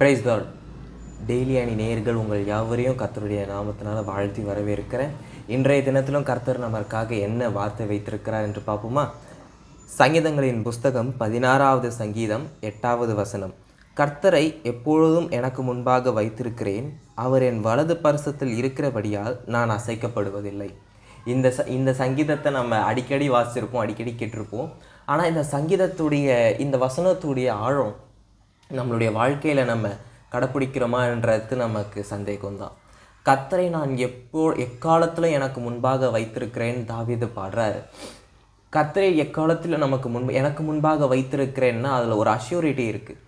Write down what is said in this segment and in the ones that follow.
Price thought daily அணி நேர்கள் உங்கள் யாவரையும் கர்த்தருடைய நாமத்தினால் வாழ்த்தி வரவேற்கிறேன். இன்றைய தினத்திலும் கர்த்தர் நமக்காக என்ன வார்த்தை வைத்திருக்கிறார் என்று பார்ப்போமா? சங்கீதங்களின் புஸ்தகம் பதினாறாவது சங்கீதம் எட்டாவது வசனம். கர்த்தரை எப்பொழுதும் எனக்கு முன்பாக வைத்திருக்கிறேன். அவர் என் வலது பரிசத்தில் இருக்கிறபடியால் நான் அசைக்கப்படுவதில்லை. இந்த ச இந்த சங்கீதத்தை நம்ம அடிக்கடி வாசிச்சிருப்போம் அடிக்கடி கேட்டிருப்போம். ஆனால் இந்த சங்கீதத்துடைய இந்த வசனத்துடைய ஆழம் நம்மளுடைய வாழ்க்கையில் நம்ம கடைப்பிடிக்கிறோமான்றது நமக்கு சந்தேகம்தான். கத்தரை நான் எப்போ எக்காலத்தில் எனக்கு முன்பாக வைத்திருக்கிறேன் தாவிது பாடுறாரு. கத்தரை எக்காலத்தில் நமக்கு முன் எனக்கு முன்பாக வைத்திருக்கிறேன்னா அதில் ஒரு அஷ்யூரிட்டி இருக்குது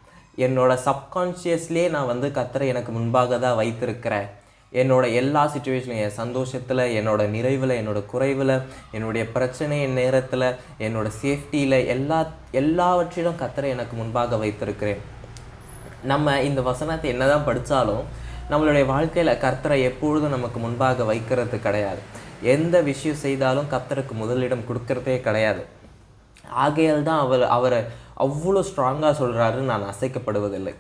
என்னோடய சப்கான்ஷியஸ்லேயே நான் வந்து கத்தரை எனக்கு முன்பாக தான் வைத்திருக்கிறேன். என்னோடய எல்லா சுச்சுவேஷனும் என் சந்தோஷத்தில் என்னோடய நிறைவில் என்னோட குறைவில் என்னுடைய பிரச்சனை நேரத்தில் என்னோட சேஃப்டியில் எல்லா எல்லாவற்றிலும் கத்தரை எனக்கு முன்பாக வைத்திருக்கிறேன். நம்ம இந்த வசனத்தை என்னதான் படித்தாலும் நம்மளுடைய வாழ்க்கையில் கர்த்தரை எப்பொழுதும் நமக்கு முன்பாக வைக்கிறது கிடையாது. எந்த விஷயம் செய்தாலும் கர்த்தருக்கு முதலிடம் கொடுக்கறதே கிடையாது. ஆகையால் தான் அவர் அவரை அவ்வளோ ஸ்ட்ராங்காக சொல்கிறாரு நான் அசைக்கப்படுவதில்லை.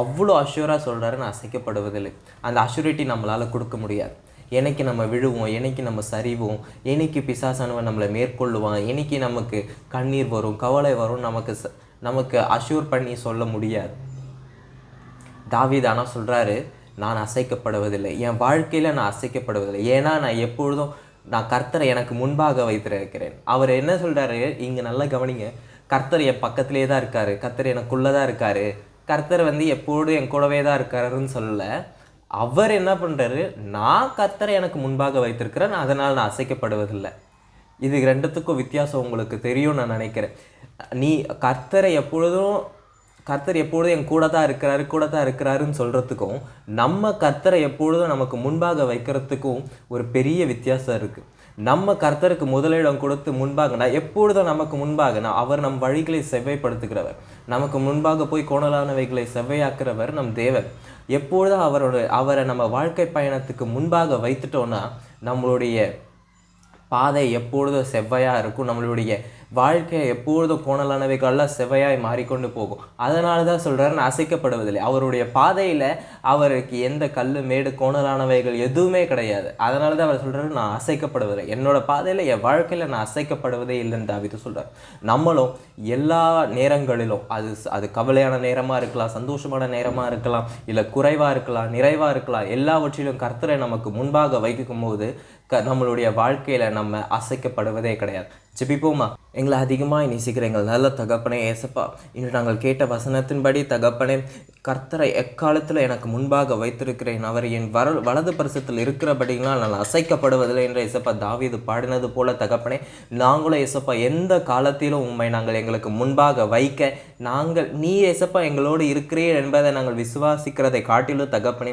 அவ்வளோ அஷ்யூராக சொல்கிறாரு நான் அசைக்கப்படுவதில்லை. அந்த அஷ்யூரிட்டி நம்மளால் கொடுக்க முடியாது. என்னைக்கு நம்ம விழுவோம் என்னைக்கு நம்ம சரிவோம் என்னைக்கு பிசாசானவன் நம்மளை மேற்கொள்ளுவான் என்னைக்கு நமக்கு கண்ணீர் வரும் கவலை வரும் நமக்கு நமக்கு அஷ்யூர் பண்ணி சொல்ல முடியாது. தாவீது ஆனால் சொல்கிறாரு நான் அசைக்கப்படுவதில்லை. என் வாழ்க்கையில் நான் அசைக்கப்படுவதில்லை. ஏன்னா நான் எப்பொழுதும் நான் கர்த்தரை எனக்கு முன்பாக வைத்திருக்கிறேன். அவர் என்ன சொல்கிறாரு இங்கே நல்லா கவனிங்க. கர்த்தர் என் பக்கத்திலே தான் இருக்கார். கர்த்தர் எனக்குள்ளே தான் இருக்கார். கர்த்தர் வந்து எப்பொழுதும் என் கூடவே தான் இருக்காருன்னு சொல்லல. அவர் என்ன பண்ணுறாரு நான் கர்த்தரை எனக்கு முன்பாக வைத்திருக்கிறேன். அதனால் நான் அசைக்கப்படுவதில்லை. இது ரெண்டுத்துக்கும் வித்தியாசம் உங்களுக்கு தெரியும் நான் நினைக்கிறேன். நீ கர்த்தரை எப்பொழுதும் கர்த்தர் எப்பொழுதும் என் கூட தான் இருக்கிறாரு கூட தான் இருக்கிறாருன்னு சொல்கிறதுக்கும் நம்ம கர்த்தரை எப்பொழுதும் நமக்கு முன்பாக வைக்கிறதுக்கும் ஒரு பெரிய வித்தியாசம் இருக்குது நம்ம கர்த்தருக்கு முதலிடம் கொடுத்து முன்பாக நான் எப்பொழுதும் நமக்கு முன்பாக நான் அவர் நம் வழிகளை செவ்வைப்படுத்துகிறவர். நமக்கு முன்பாக போய் கோணலானவைகளை செவ்வையாக்குறவர் நம் தேவர் எப்பொழுதும் அவரோட அவரை நம்ம வாழ்க்கை பயணத்துக்கு முன்பாக வைத்துட்டோன்னா நம்மளுடைய பாதை எப்பொழுதும் செவ்வையாக இருக்கும் நம்மளுடைய வாழ்க்கை எப்பொழுதும் கோணலானவைகளெல்லாம் செவ்வையாய் மாறிக்கொண்டு போகும். அதனால தான் சொல்கிறாரு நான் அசைக்கப்படுவதில்லை. அவருடைய பாதையில் அவருக்கு எந்த கல் மேடு கோணலானவைகள் எதுவுமே கிடையாது. அதனால தான் அவர் சொல்கிறாரு நான் அசைக்கப்படுவதில்லை. என்னோடய பாதையில் என் வாழ்க்கையில் நான் அசைக்கப்படுவதே இல்லைன்னு தாவித்து சொல்கிறார் நம்மளும் எல்லா நேரங்களிலும் அது அது கவலையான நேரமாக இருக்கலாம் சந்தோஷமான நேரமாக இருக்கலாம் இல்லை குறைவாக இருக்கலாம் நிறைவாக இருக்கலாம் எல்லாவற்றிலும் கர்த்தரை நமக்கு முன்பாக வைக்கும் போது க நம்மளுடைய வாழ்க்கையில் நம்ம அசைக்கப்படுவதே கிடையாது. ஜெபிப்போமா எங்களை அதிகமாக நேசிக்கிற எங்கள் நல்ல தகப்பனே ஏசப்பா. இன்று நாங்கள் கேட்ட வசனத்தின்படி தகப்பனே கர்த்தரை எக்காலத்தில் எனக்கு முன்பாக வைத்திருக்கிறேன்? அவர் என் வர வலது பரிசத்தில் இருக்கிறபடினால் நான் அசைக்கப்படுவதில்லை என்ற இசப்பா தாவீது பாடினது போல தகப்பனே நாங்களும் இசப்பா எந்த காலத்திலும் உண்மை நாங்கள் எங்களுக்கு முன்பாக வைக்க நாங்கள் நீ இசப்பா எங்களோடு இருக்கிறீர் என்பதை நாங்கள் விசுவாசிக்கிறதை காட்டிலும் தகப்பனே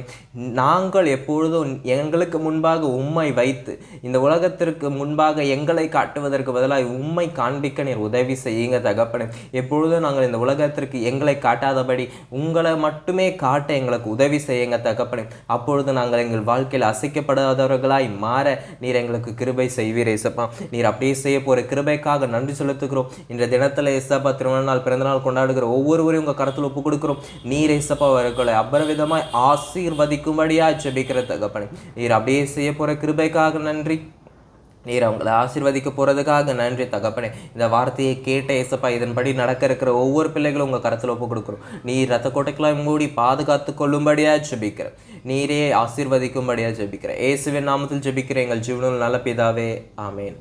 நாங்கள் எப்பொழுதும் எங்களுக்கு முன்பாக உண்மை வைத்து இந்த உலகத்திற்கு முன்பாக எங்களை காட்டுவதற்கு பதிலாக உண்மை காண்பிக்க நீர் உதவி செய்யுங்க தகப்பனே. எப்பொழுதும் நாங்கள் இந்த உலகத்திற்கு எங்களை காட்டாதபடி உங்களை மட்டுமே காட்ட எங்களுக்கு உதவி செய்யுங்க தகப்பனே. அப்பொழுது நாங்கள் எங்கள் வாழ்க்கையில் அசைக்கப்படாதவர்களாய் மாற நீர் எங்களுக்கு கிருபை செய்வீர் ஏசப்பா. நீர் அப்படியே செய்ய போகிற கிருபைக்காக நன்றி செலுத்துகிறோம். இன்றைய தினத்தில் ஏசப்பா திருமண நாள் பிறந்தநாள் கொண்டாடுகிற ஒவ்வொருவரையும் உங்கள் கருத்தில் ஒப்பு கொடுக்குறோம். நீர் ஏசப்பா அவர்களை அபரவிதமாய் ஆசீர்வதிக்கும்படியாக ஜெபிக்கிற தகப்பனே. நீர் அப்படியே செய்ய போகிற கிருபைக்காக நன்றி. நீர் அவங்களை ஆசிர்வதிக்க போகிறதுக்காக நன்றி தகப்பனே. இந்த வார்த்தையை கேட்ட ஏசப்பா இதன்படி நடக்க இருக்கிற ஒவ்வொரு பிள்ளைகளும் உங்கள் கரத்தில் ஒப்பு கொடுக்குறோம். நீர் ரத்த கோட்டைக்கெல்லாம் மூடி பாதுகாத்து கொள்ளும்படியாக ஜபிக்கிறேன். நீரே ஆசிர்வதிக்கும்படியாக ஜெபிக்கிற இயேசுவின் நாமத்தில் ஜெபிக்கிற எங்கள் ஜீவனில் நல்ல பிதாவே. ஆமேன்.